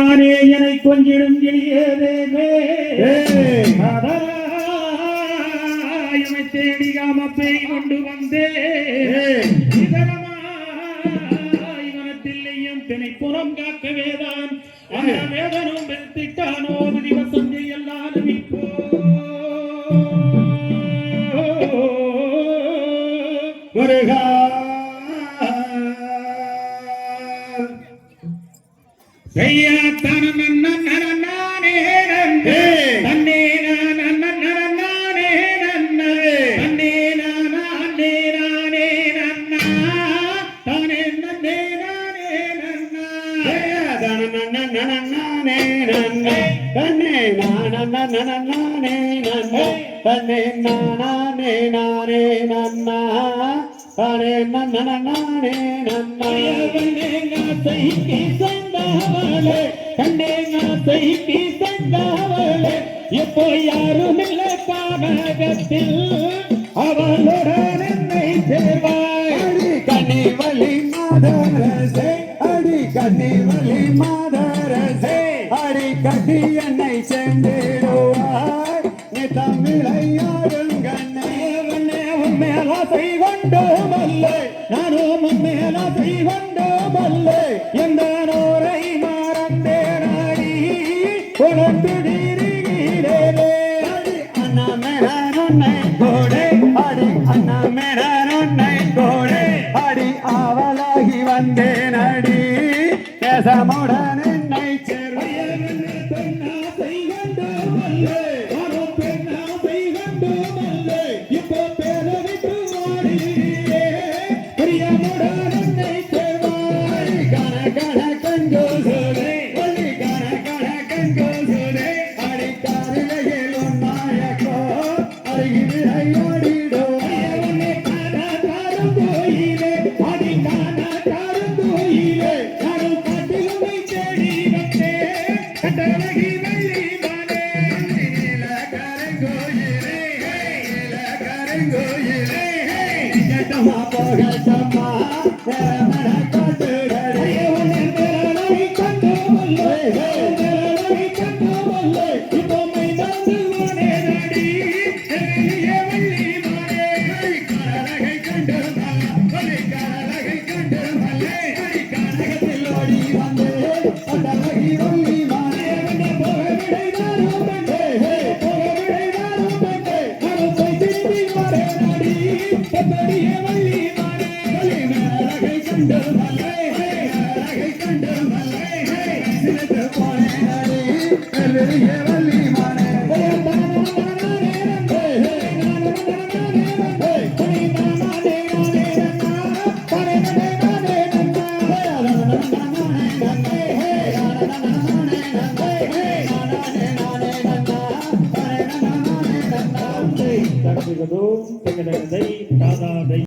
நானே என்னை கொஞ்சிடும் எமை தேடி காமப்பை கொண்டு வந்தே. இவனத்தில்லையும் திணைப்புறம் காக்கவேதான். அந்த வேதனும் வெறுத்திட்டானோ திவசம் செய்யல்லாலும் இப்போ. செய்யா தன நானே நன்னே நன்னே நானே நன்னே நன்னே நானே நானே நன்னா தானே நன்னே நானே நன்னா நானே நன்னே தன்னை நானே நன்னே தன்னை யாரும் இல்லை பாடகத்தில் அவளுடன் என்னை சேர்வாய். அடி கனி வலி மாதரசே அடி கனி வலி மாதரசே. அடி கட்டி என்னை சென்றிடுவாய். நீ தமிழை ஆடுங்கண்ணே தேவனே உன் மேல நானும் உன் மேல ஆசை எந்த வந்தேன் அடி. கேசமுடன் என்னை சேர்வையே கருங்கோயிலே கட்டமா போகட்டம்மா ரமண காட்டுடரே உன்னை திரளை கண்டு வல்லை, திரளை கண்டு पतली தடவுகளோ தெங்கடை தாதாதை